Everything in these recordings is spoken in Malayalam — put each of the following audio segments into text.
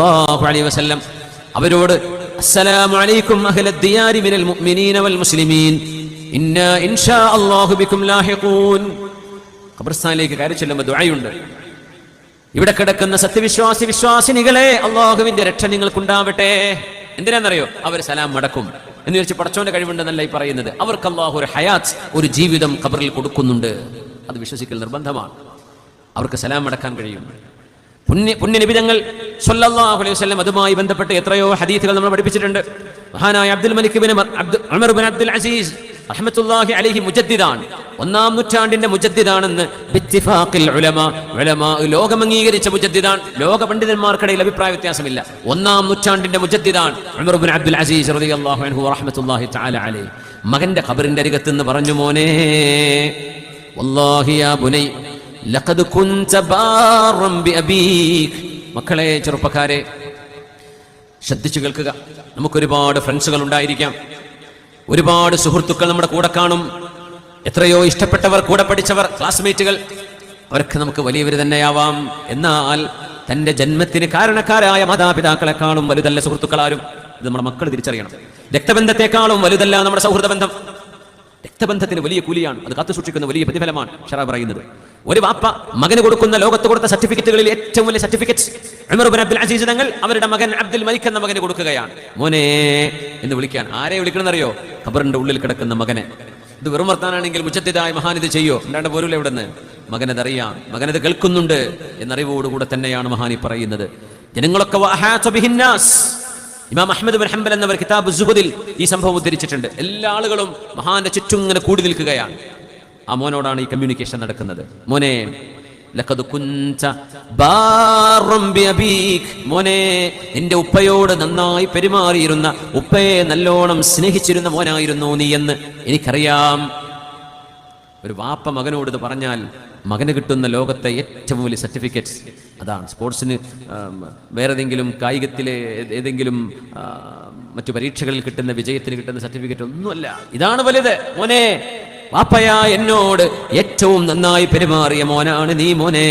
അലൈഹി വസല്ലം അവരോട് അസ്സലാമു അലൈക്കും മുഅ്മിനീന വൽ മുസ്ലിമീൻ. ഇന്നാ അല്ലാഹു ലാഹിഖൂൻ. ഖബർസ്ഥാനിലേക്ക് കയറി ചെല്ലുമ്പോൾ ദുആയുണ്ട്. ഇവിടെ കിടക്കുന്ന സത്യവിശ്വാസി വിശ്വാസിനികളെ അള്ളാഹുവിന്റെ രക്ഷ നിങ്ങൾക്കുണ്ടാവട്ടെ. എന്തിനാണെന്നറിയോ? അവർ സലാം മടക്കും. എന്ന് വെച്ച് പടച്ചോന്റെ കഴിവുണ്ടെന്നല്ല ഈ പറയുന്നത്. അവർക്ക് അള്ളാഹു ഒരു ഹയാത്ത് ഒരു ജീവിതം ഖബറിൽ കൊടുക്കുന്നുണ്ട്. അത് വിശ്വസിക്കൽ നിർബന്ധമാണ്. അവർക്ക് സലാം മടക്കാൻ കഴിയും. പുണ്യ പുണ്യനിബിതങ്ങൾ സല്ലല്ലാഹു അലൈഹി വസല്ലം അതുമായി ബന്ധപ്പെട്ട് എത്രയോ ഹദീസുകൾ നമ്മൾ പഠിപ്പിച്ചിട്ടുണ്ട്. മഹാനായ Abdul Malik bin Umar bin Abdul Aziz അഹമ്മത്തുല്ലാഹി അലൈഹി മുജദ്ദിദാണ്. ഒന്നാം നൂറ്റാണ്ടിന്റെ മുജദ്ദിദാണെന്ന് ലോകം അംഗീകരിച്ച മുജദ്ദിദാൻ ലോക പണ്ഡിതന്മാർക്കിടയിൽ അഭിപ്രായ വ്യത്യാസമില്ല. ഒന്നാം നൂറ്റാണ്ടിന്റെ മുജദ്ദിദാൻ ഉമർ ബിൻ അബ്ദുൽ അസീസ് റളിയല്ലാഹു അൻഹു റഹ്മത്തുള്ളാഹി തആല അലൈഹി. മകന്റെ ഖബറിന്റെ അരികത്ത് നിന്ന് പറഞ്ഞു മോനെ വല്ലാഹി യാ ബുനൈ ലഖദ് കുൻത ബാറം ബിഅബീക് മക്കളെ ചെറുപ്പക്കാരെ ശ്രദ്ധിച്ചു കേൾക്കുക. നമുക്കൊരുപാട് ഫ്രണ്ട്സുകൾ ഉണ്ടായിരിക്കാം ഒരുപാട് സുഹൃത്തുക്കൾ നമ്മുടെ കൂടെ കാണും. എത്രയോ ഇഷ്ടപ്പെട്ടവർ കൂടെ പഠിച്ചവർ ക്ലാസ്മേറ്റുകൾ അവർക്ക് നമുക്ക് വലിയവർ തന്നെയാവാം. എന്നാൽ തന്റെ ജന്മത്തിന് കാരണക്കാരായ മാതാപിതാക്കളെക്കാളും വലുതല്ല സുഹൃത്തുക്കളാരും. ഇത് നമ്മുടെ മക്കൾ തിരിച്ചറിയണം. രക്തബന്ധത്തെക്കാളും വലുതല്ല നമ്മുടെ സൗഹൃദ ബന്ധം. രക്തബന്ധത്തിന് വലിയ കൂലിയാണ്. അത് കാത്തു സൂക്ഷിക്കുന്ന വലിയ പ്രതിഫലമാണ് ഷറ പറയുന്നത്. ഒരു വാപ്പ മകന് കൊടുക്കുന്ന ലോകത്ത് കൊടുത്ത സർട്ടിഫിക്കറ്റുകളിൽ ഏറ്റവും വലിയ സർട്ടിഫിക്കറ്റ് അബ്ദുൽ അസീസ് തങ്ങൾ അവരുടെ മകൻ അബ്ദുൽ മലിക് എന്ന മകന് കൊടുക്കുകയാണ്. മോനെ എന്ന് വിളിക്കാൻ ആരെ വിളിക്കണമെന്നറിയോ? ഖബറിന്റെ ഉള്ളിൽ കിടക്കുന്ന മകനെ. ഇത് വെറും വർത്താനാണെങ്കിൽ മുച്ചത്തിതായ മഹാനിത് ചെയ്യോ? എന്താണ്ട് പോരൂല ഇവിടെ നിന്ന് മകനതറിയാം മകനത് കേൾക്കുന്നുണ്ട് എന്നറിവോടുകൂടെ തന്നെയാണ് മഹാനി പറയുന്നത്. ജനങ്ങളൊക്കെ ഇമാം അഹമ്മദ് ബിൻ ഹംബൽ എന്നവർ കിതാബ് സുഹുദിൽ ഈ സംഭവം ഉദ്ധരിച്ചിട്ടുണ്ട്. എല്ലാ ആളുകളും മഹാന്റെ ചുറ്റും ഇങ്ങനെ കൂടി നിൽക്കുകയാണ്. ആ മോനോടാണ് ഈ കമ്മ്യൂണിക്കേഷൻ നടക്കുന്നത്. മോനെ. മോനെ നിന്റെ ഉപ്പയോട് നന്നായി പെരുമാറിയിരുന്ന ഉപ്പയെ നല്ലോണം സ്നേഹിച്ചിരുന്ന മോനായിരുന്നു നീ എന്ന് എനിക്കറിയാം. ഒരു വാപ്പ മകനോട് ഇത് പറഞ്ഞാൽ മകന് കിട്ടുന്ന ലോകത്തെ ഏറ്റവും വലിയ സർട്ടിഫിക്കറ്റ്സ് അതാണ് സ്പോർട്സിന് വേറെ ഏതെങ്കിലും കായികത്തിലെ ഏതെങ്കിലും മറ്റു പരീക്ഷകളിൽ കിട്ടുന്ന വിജയത്തിന് കിട്ടുന്ന സർട്ടിഫിക്കറ്റ് ഒന്നുമല്ല. ഇതാണ് വലുത്. മോനെ വാപ്പയാ എന്നോട് ഏറ്റവും നന്നായി പെരുമാറിയ മോനാണ് നീ മോനെ.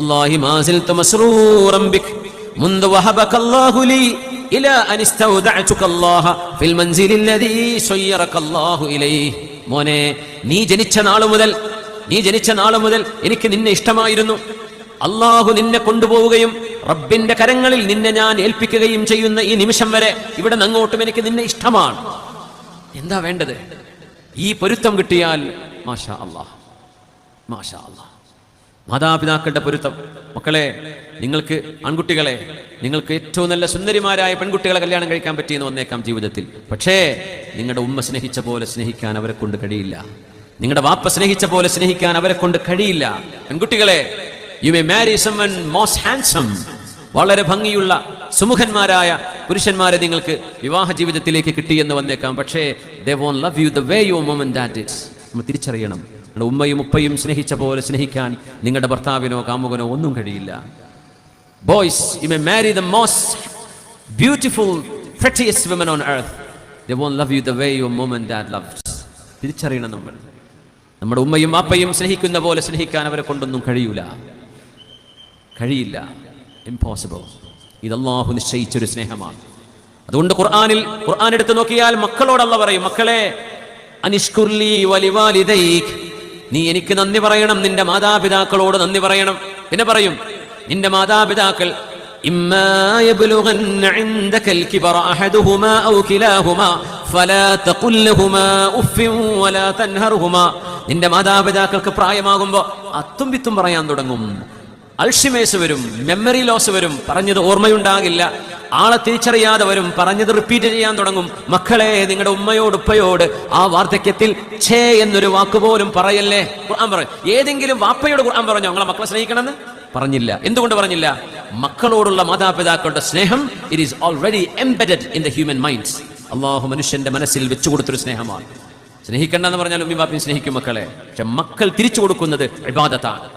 ഒല്ലാഹി മാസിൽ തമസ്റൂറംബിക് മുന്ത് വഹബക് ഇല അനിസ്തൗദഅതുകല്ലാഹ ഫിൽ മൻസിലില്ലദീ സയ്യറകല്ലാഹു ഇലൈഹി. മോനെ നീ ജനിച്ച നാൾ മുതൽ നീ ജനിച്ച നാൾ മുതൽ എനിക്ക് നിന്നെ ഇഷ്ടമായിരുന്നു. അള്ളാഹു നിന്നെ കൊണ്ടുപോവുകയും റബ്ബിന്റെ കരങ്ങളിൽ നിന്നെ ഞാൻ ഏൽപ്പിക്കുകയും ചെയ്യുന്ന ഈ നിമിഷം വരെ ഇവിടെ നങ്ങോട്ടും എനിക്ക് നിന്നെ ഇഷ്ടമാണ്. എന്താ വേണ്ടത്? ഈ പൊരുത്തം കിട്ടിയാൽ മാഷാ അള്ളാഹ് മാഷാ അള്ളാഹ് മാതാപിതാക്കളുടെ പൊരുത്തം. മക്കളെ നിങ്ങൾക്ക് ആൺകുട്ടികളെ നിങ്ങൾക്ക് ഏറ്റവും നല്ല സുന്ദരിമാരായ പെൺകുട്ടികളെ കല്യാണം കഴിക്കാൻ പറ്റിയെന്ന് വന്നേക്കാം ജീവിതത്തിൽ. പക്ഷേ നിങ്ങളുടെ ഉമ്മ സ്നേഹിച്ച പോലെ സ്നേഹിക്കാൻ അവരെ കൊണ്ട് കഴിയില്ല. നിങ്ങളുടെ വാപ്പ സ്നേഹിച്ച പോലെ സ്നേഹിക്കാൻ അവരെ കൊണ്ട് കഴിയില്ല. പെൺകുട്ടികളെ you may marry someone most handsome വളരെ ഭംഗിയുള്ള സുമുഖന്മാരായ പുരുഷന്മാരെ നിങ്ങൾക്ക് വിവാഹ ജീവിതത്തിലേക്ക് കിട്ടിയെന്ന് വന്നേക്കാം. പക്ഷേ they won't love you the way your moment that it's നമ്മൾ തിരിച്ചറിയണം. നിങ്ങളുടെ ഉമ്മയും ഉപ്പയും സ്നേഹിച്ച പോലെ സ്നേഹിക്കാൻ നിങ്ങളുടെ ഭർത്താവിനോ കാമുകനോ ഒന്നും കഴിയില്ല. Boys you may marry the most beautiful prettiest women on earth the won't love you the way your mom that loves തിരിച്ചറിയണം നമ്മൾ. നമ്മുടെ ഉമ്മയും അപ്പയും സ്നേഹിക്കുന്ന പോലെ സ്നേഹിക്കാൻ അവരെ കൊണ്ടൊന്നും കഴിയൂല. കഴിയില്ല. ഇമ്പോസിബിൾ ഇത് അള്ളാഹു നിശ്ചയിച്ചൊരു സ്നേഹമാണ്. അതുകൊണ്ട് ഖുർആാനിൽ ഖുർആൻ എടുത്ത് നോക്കിയാൽ മക്കളോടല്ല പറയും മക്കളെ അനിഷ്കുർലി നീ എനിക്ക് നന്ദി പറയണം നിന്റെ മാതാപിതാക്കളോട് നന്ദി പറയണം. പിന്നെ പറയും നിന്റെ മാതാപിതാക്കൾ നിന്റെ മാതാപിതാക്കൾക്ക് പ്രായമാകുമ്പോ അത്തും വിത്തും പറയാൻ തുടങ്ങും. അൾഷിമേഴ്സ് വരും മെമ്മറി ലോസ് വരും പറഞ്ഞത് ഓർമ്മയുണ്ടാകില്ല. ആളെ തിരിച്ചറിയാതെ വരും പറഞ്ഞത് റിപ്പീറ്റ് ചെയ്യാൻ തുടങ്ങും. മക്കളെ നിങ്ങളുടെ ഉമ്മയോട് ഉപ്പയോട് ആ വാർദ്ധക്യത്തിൽ ഛേ എന്നൊരു വാക്ക് പോലും പറയല്ലേ? ഖുർആൻ പറയും. ഏതെങ്കിലും വാപ്പയോട് ഖുർആൻ പറഞ്ഞോ? ഞങ്ങളെ മക്കളെ സ്നേഹിക്കണമെന്ന്? പറഞ്ഞില്ല. എന്തുകൊണ്ട് പറഞ്ഞില്ല? മക്കളോടുള്ള മാതാപിതാക്കളുടെ സ്നേഹം it is already embedded in the human minds അള്ളാഹു മനുഷ്യന്റെ മനസ്സിൽ വെച്ചു കൊടുത്തൊരു സ്നേഹമാണ്. സ്നേഹിക്കണ്ടെന്ന് പറഞ്ഞാൽ ഉമ്മി ബാപ്പിയും സ്നേഹിക്കും മക്കളെ. പക്ഷെ മക്കൾ തിരിച്ചു കൊടുക്കുന്നത് ഇബാദത്താണ്.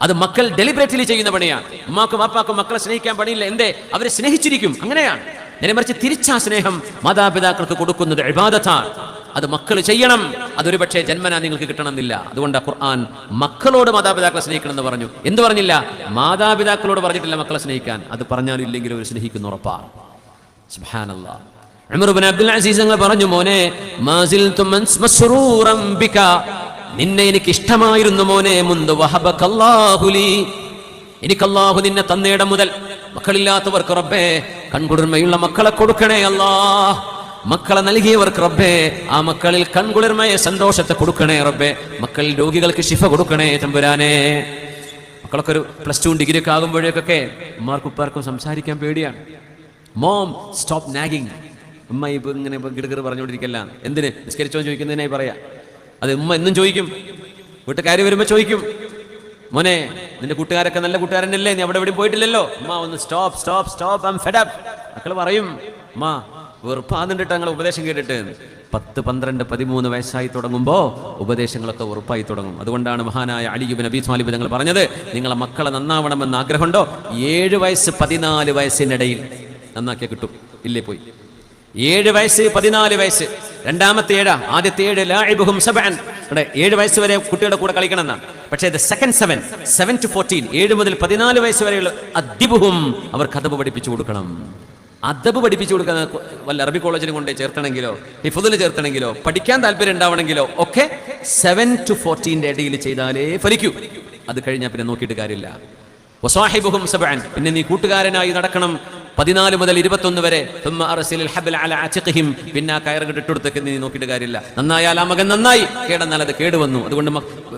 അത് മക്കൾ ഡെലിബറേറ്റ്ലി ചെയ്യുന്ന പണിയാണ്. ഉമ്മാക്കും അപ്പാക്കും മക്കളെ സ്നേഹിക്കാൻ പണിയില്ല. എന്തേ? അവരെ സ്നേഹിച്ചിരിക്കും. അങ്ങനെയാണ്. നേരെ മറിച്ച് തിരിച്ചാ സ്നേഹം മാതാപിതാക്കൾക്ക് കൊടുക്കുന്നത് ഇബാദത്താണ്. അത് മക്കൾ ചെയ്യണം. അതൊരു പക്ഷേ ജന്മന നിങ്ങൾക്ക് കിട്ടണമെന്നില്ല. അതുകൊണ്ട് ഖുർആൻ മക്കളോട് മാതാപിതാക്കളെ സ്നേഹിക്കണം എന്ന് പറഞ്ഞു. എന്ത് പറഞ്ഞില്ല? മാതാപിതാക്കളോട് പറഞ്ഞിട്ടില്ല മക്കളെ സ്നേഹിക്കാൻ. അത് പറഞ്ഞാലും ഇല്ലെങ്കിലും അവർ സ്നേഹിക്കുന്ന ഉറപ്പാണ്. ഇബ്നു അബ്ദുൽ അസീസ് പറഞ്ഞു മോനെ ബിക നിന്നെ എനിക്ക് ഇഷ്ടമായിരുന്നു മോനെ മുന്ത് വഹബക്കല്ലാഹുലി. എനിക്ക് അല്ലാഹു നിന്നെ തന്നേടം മുതൽ മക്കളില്ലാത്തവർക്ക് റബ്ബേ കൺകുളിർമയുള്ള മക്കളെ കൊടുക്കണേ അല്ലാ. മക്കളെ നൽകിയവർക്ക് റബ്ബേ ആ മക്കളിൽ കൺകുളിർമയെ സന്തോഷത്തെ കൊടുക്കണേ റബ്ബേ. മക്കളിൽ രോഗികൾക്ക് ശിഫ കൊടുക്കണേ തമ്പുരാനെ. മക്കളൊക്കെ ഒരു പ്ലസ് ടു ഡിഗ്രി ഒക്കെ ആകുമ്പോഴേക്കൊക്കെ ഉമ്മാർക്കും ഉപ്പാർക്കും സംസാരിക്കാൻ പേടിയാണ്. Mom stop nagging. ഉമ്മ ഇപ്പൊ ഇങ്ങനെ ഗിഡ്ഗർ പറഞ്ഞുകൊണ്ടിരിക്കല്ല. എന്തിന്? നിസ്കരിച്ചോ ചോദിക്കുന്നതിനായി പറയാ. അത് ഉമ്മ എന്നും ചോദിക്കും. വീട്ടുകാർ വരുമ്പോ ചോദിക്കും. മോനെ നിന്റെ കൂട്ടുകാരൊക്കെ നല്ല കൂട്ടുകാരനല്ലേ? നീ അവിടെ എവിടെയും പോയിട്ടില്ലല്ലോ? ഉമ്മ ഒന്ന് stop stop stop I'm fed up മക്കൾ പറയും ഉമ്മ വെറുപ്പാന്നിട്ട് ഞങ്ങൾ ഉപദേശം കേട്ടിട്ട്. പത്ത് പന്ത്രണ്ട് പതിമൂന്ന് വയസ്സായി തുടങ്ങുമ്പോൾ ഉപദേശങ്ങളൊക്കെ ഉറപ്പായി തുടങ്ങും. അതുകൊണ്ടാണ് മഹാനായ അലിയുബിൻ അബി സ്മാലിബ് ഞങ്ങൾ പറഞ്ഞത് നിങ്ങളെ മക്കളെ നന്നാവണമെന്ന് ആഗ്രഹമുണ്ടോ? ഏഴ് വയസ്സ് പതിനാല് വയസ്സിനിടയിൽ നന്നാക്കിയാൽ കിട്ടും. ഇല്ലേ പോയി. ഏഴ് വയസ്സ് പതിനാല് വയസ്സ്. രണ്ടാമത്തെ ഏഴാ ആദ്യത്തെ ഏഴ് ലാഇബുഹും സബഅൻ. ഇവിടെ ഏഴ് വയസ്സ് വരെ കുട്ടികളുടെ കൂടെ കളിക്കണം എന്നാണ് പക്ഷേ second seven seven to fourteen ഏഴ് മുതൽ പതിനാല് വയസ്സ് വരെയുള്ള അദ്ദിബുഹും അവർ അതബ് പഠിപ്പിച്ചു കൊടുക്കണം. അദബ് പഠിപ്പിച്ചു കൊടുക്കുന്ന വല്ല അറബി കോളേജിൽ കൊണ്ട് ചേർത്തണമെങ്കിലോ ഹിഫുദിന് ചേർത്തണമെങ്കിലോ പഠിക്കാൻ താല്പര്യം ഉണ്ടാവണമെങ്കിലോ ഒക്കെ സെവൻ ടു ഫോർട്ടീന്റെ ഇടയിൽ ചെയ്താലേ ഫലിക്കൂ. അത് കഴിഞ്ഞാൽ പിന്നെ നോക്കിയിട്ട് കാര്യമില്ല. വസാഹിബുഹും സബഅൻ. പിന്നെ നീ കൂട്ടുകാരനായി നടക്കണം. പതിനാല് മുതൽ ഇരുപത്തൊന്ന് വരെ. പിന്നെ ആ കയറ് ഇട്ടെടുത്തൊക്കെ നീ നോക്കിയിട്ട് കാര്യമില്ല. നന്നായാൽ ആ മകൻ നന്നായി. കേടെന്നാൽ അത് കേടുവന്നു അതുകൊണ്ട്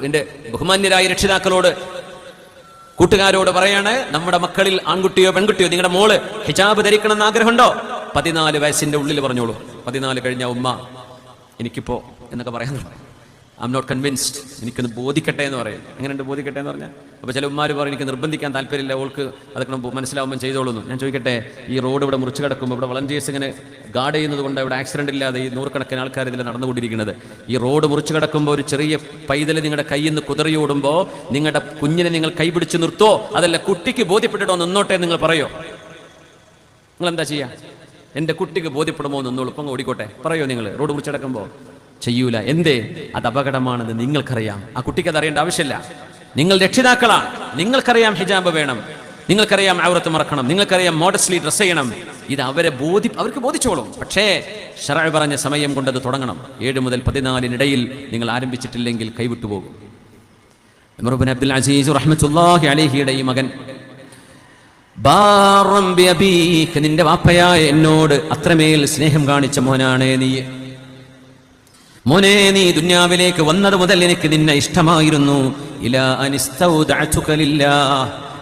എന്റെ ബഹുമാന്യരായ രക്ഷിതാക്കളോട് കൂട്ടുകാരോട് പറയാണ് നമ്മുടെ മക്കളിൽ ആൺകുട്ടിയോ പെൺകുട്ടിയോ നിങ്ങളുടെ മോൾ ഹിജാബ് ധരിക്കണം എന്ന് ആഗ്രഹമുണ്ടോ? പതിനാല് വയസ്സിന്റെ ഉള്ളിൽ പറഞ്ഞോളൂ. പതിനാല് കഴിഞ്ഞ ഉമ്മ എനിക്കിപ്പോ എന്നൊക്കെ പറയാൻ ഐ നോട്ട് കൺവിൻസ്ഡ് എനിക്കൊന്ന് ബോധിക്കട്ടെ എന്ന് പറയും. എങ്ങനെയുണ്ട് ബോധിക്കട്ടെ എന്ന് പറഞ്ഞാൽ? അപ്പോൾ ചില ഉമ്മാർ പറയും എനിക്ക് നിർബന്ധിക്കാൻ താല്പര്യമില്ല. അവൾക്ക് അതൊക്കെ മനസ്സിലാവുമ്പോൾ ചെയ്തോളുന്നു. ഞാൻ ചോദിക്കട്ടെ ഈ റോഡ് ഇവിടെ മുറിച്ച് കിടക്കുമ്പോൾ ഇവിടെ വളണ്ടിയേഴ്സ് ഇങ്ങനെ ഗാർഡ് ചെയ്യുന്നത് കൊണ്ട് ഇവിടെ ആക്സിഡന്റ് ഇല്ലാതെ ഈ നൂറുകണക്കിന് ആൾക്കാർ ഇതിൽ നടന്നുകൊണ്ടിരിക്കുന്നത്. ഈ റോഡ് മുറിച്ച് കിടക്കുമ്പോൾ ഒരു ചെറിയ പൈതൽ നിങ്ങളുടെ കയ്യിൽ നിന്ന് കുതറിയോടുമ്പോൾ നിങ്ങളുടെ കുഞ്ഞിനെ നിങ്ങൾ കൈപിടിച്ച് നിർത്തോ? അതല്ല കുട്ടിക്ക് ബോധ്യപ്പെട്ടിട്ടോ നിന്നോട്ടെ നിങ്ങൾ പറയോ? നിങ്ങൾ എന്താ ചെയ്യുക എന്റെ കുട്ടിക്ക് ബോധ്യപ്പെടുമോ നിന്നോളൂ. ഇപ്പം ഓടിക്കോട്ടെ. പറയോ നിങ്ങൾ റോഡ് മുറിച്ചടക്കുമ്പോൾ ചെയ്യൂല. എന്തേ? അത് അപകടമാണെന്ന് നിങ്ങൾക്കറിയാം. ആ കുട്ടിക്ക് അറിയേണ്ട ആവശ്യമില്ല. നിങ്ങൾ രക്ഷിതാക്കളാണ്. നിങ്ങൾക്കറിയാം ഹിജാബ് വേണം. നിങ്ങൾക്കറിയാം ഔറത്ത് മറക്കണം. നിങ്ങൾക്കറിയാം മോഡസ്റ്റ്ലി ഡ്രസ് ചെയ്യണം. ഇത് അവരെ ബോധി അവർക്ക് ബോധിച്ചോളും. പക്ഷേ ഷറ പറഞ്ഞ സമയം കൊണ്ടത് തുടങ്ങണം. ഏഴ് മുതൽ പതിനാലിനിടയിൽ നിങ്ങൾ ആരംഭിച്ചിട്ടില്ലെങ്കിൽ കൈവിട്ടുപോകും അബ്ദുൽ അസീസ് ഈ മകൻ നിന്റെ വാപ്പയായ എന്നോട് അത്രമേൽ സ്നേഹം കാണിച്ച മോനാണ് നീ. മോനെ നീ ദുന്യാവിലേക്ക് വന്നത് മുതൽ എനിക്ക് നിന്നെ ഇഷ്ടമായിരുന്നു.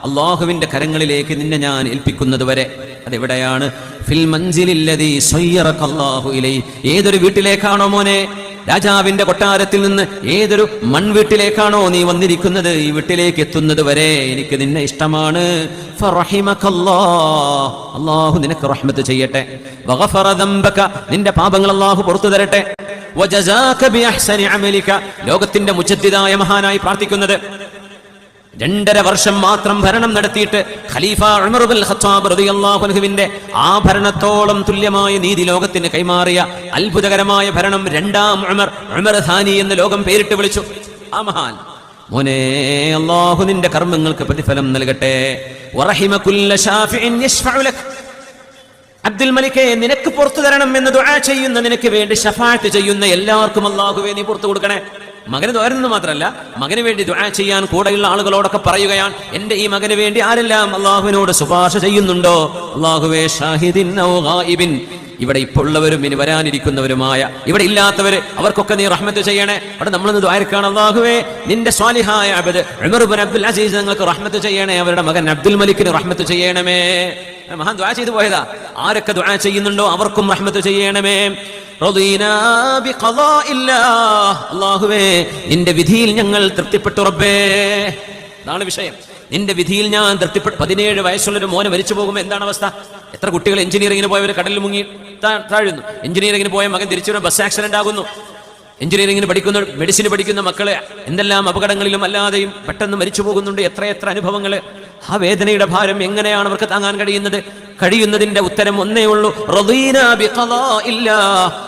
അള്ളാഹുവിന്റെ കരങ്ങളിലേക്ക് നിന്നെ ഞാൻ ഏൽപ്പിക്കുന്നത് വരെ അതെവിടെയാണ് ഏതൊരു വീട്ടിലേക്കാണോ മോനെ രാജാവിന്റെ കൊട്ടാരത്തിൽ നിന്ന് ഏതൊരു മൺവീട്ടിലേക്കാണോ നീ വന്നിരിക്കുന്നത് ഈ വീട്ടിലേക്ക് എത്തുന്നത് വരെ എനിക്ക് നിന്നെ ഇഷ്ടമാണ്. അള്ളാഹു നിനക്ക് റഹ്മത്ത് ചെയ്യട്ടെ. നിന്റെ പാപങ്ങൾ അള്ളാഹു പുറത്തു തരട്ടെ. ലോകത്തിന്റെ മുജദ്ദിദായ മഹാനായി പ്രാർത്ഥിക്കുന്നത്. രണ്ടര വർഷം മാത്രം ഭരണം നടത്തിയിട്ട് ഖലീഫ അൻഹുവിന്റെ ആ ഭരണത്തോളം തുല്യമായ നീതി ലോകത്തിന് കൈമാറിയ അത്ഭുതകരമായ ഭരണം രണ്ടാം ഉമർ ഉമർ ഥാനി എന്ന് ലോകം പേരിട്ട് വിളിച്ചു. ആ മഹാൻ മോനെ അല്ലാഹു നിന്റെ കർമ്മങ്ങൾക്ക് പ്രതിഫലം നൽകട്ടെ. അബ്ദുൽ മലിക്കെ നിനക്ക് പുറത്തു തരണം എന്ന് ദുആ ചെയ്യുന്ന നിനക്ക് വേണ്ടി ഷഫാഅത്ത് ചെയ്യുന്ന എല്ലാവർക്കും അള്ളാഹുവേ നീ പുറത്തു കൊടുക്കണേ. മകന് തോരുന്നത് മാത്രമല്ല മകന് വേണ്ടി ദുആ ചെയ്യാൻ കൂടെയുള്ള ആളുകളോടൊക്കെ പറയുകയാണ് എന്റെ ഈ മകന് വേണ്ടി ആരെല്ലാം അള്ളാഹുവിനോട് ശുപാർശ ചെയ്യുന്നുണ്ടോ? അള്ളാഹുവേ ഷാഹിദിൻ ഇവിടെ ഇപ്പോൾ ഉള്ളവരും ഇനി വരാനിരിക്കുന്നവരുമായ ഇവിടെ ഇല്ലാത്തവര് അവർക്കൊക്കെ നീ റഹ്മത്ത് ചെയ്യണേ. അവിടെ നമ്മളൊന്ന് ദ്വാരക്കാണ് അള്ളാഹുവേ നിന്റെ സ്വാലിഹായ അബദ് ഉമർ ബിൻ അബ്ദുൽ അസീസ് നിങ്ങൾക്ക് റഹ്മത്ത് ചെയ്യണേ. അവരുടെ മകൻ അബ്ദുൽ മലിക്കിന് റഹ്മത്ത് ചെയ്യണമേ. മഹാൻ ദ്വാ ചെയ്തു പോയതാ. ആരൊക്കെ ദ്വാ ചെയ്യുന്നുണ്ടോ അവർക്കും റഹ്മത്ത് ചെയ്യണമേ. അള്ളാഹുവേ നിന്റെ വിധിയിൽ ഞങ്ങൾ തൃപ്തിപ്പെട്ടു റബ്ബേ. അതാണ് വിഷയം. നിന്റെ വിധിയിൽ ഞാൻ തൃപ്തിപ്പെട്ടു പതിനേഴ് വയസ്സുള്ളൊരു മോനെ മരിച്ചു പോകുമ്പോൾ എന്താണ് അവസ്ഥ? എത്ര കുട്ടികൾ എഞ്ചിനീയറിംഗിന് പോയവർ കടലിൽ മുങ്ങി? താഴുന്നു. എഞ്ചിനീയറിംഗിന് പോയ മകൻ തിരിച്ചു ബസ് ആക്സിഡന്റ് ആകുന്നു. എഞ്ചിനീയറിംഗിന് പഠിക്കുന്ന മെഡിസിന് പഠിക്കുന്ന മക്കളെ എന്തെല്ലാം അപകടങ്ങളിലും അല്ലാതെയും പെട്ടെന്ന് മരിച്ചു പോകുന്നുണ്ട്. എത്രയെത്ര എത്ര അനുഭവങ്ങൾ ആ വേദനയുടെ ഭാരം എങ്ങനെയാണ് അവർക്ക് താങ്ങാൻ കഴിയുന്നത്? കഴിയുന്നതിന്റെ ഉത്തരം ഒന്നേ ഉള്ളൂ.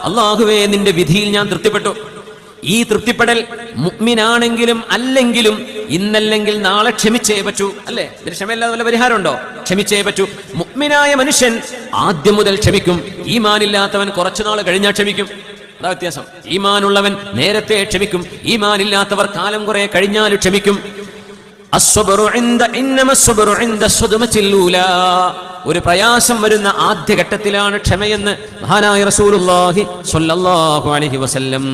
അള്ളാഹുവേ നിന്റെ വിധിയിൽ ഞാൻ തൃപ്തിപ്പെട്ടു. ഈ തൃപ്തിപ്പെടൽ മുഗ്മിനാണെങ്കിലും അല്ലെങ്കിലും ഇന്നല്ലെങ്കിൽ നാളെ ക്ഷമിച്ചേ പറ്റൂ അല്ലേ? ഇതിന് ക്ഷമയില്ലാതെ വല്ല പരിഹാരമുണ്ടോ? ക്ഷമിച്ചേ പറ്റൂ. മുഗ്മിനായ മനുഷ്യൻ ആദ്യം മുതൽ ക്ഷമിക്കും. ഈമാനില്ലാത്തവൻ കുറച്ചു നാൾ കഴിഞ്ഞാൽ ക്ഷമിക്കും. അതാ വ്യത്യാസം. ഈമാനുള്ളവൻ നേരത്തെ ക്ഷമിക്കും. ഈമാനില്ലാത്തവർ കാലം കുറെ കഴിഞ്ഞാൽ ക്ഷമിക്കും. ഒരു പ്രയാസം വരുന്ന ആദ്യ ഘട്ടത്തിലാണ് ക്ഷമയെന്ന് മഹാനായ റസൂലുള്ളാഹി സ്വല്ലല്ലാഹു അലൈഹി വസല്ലം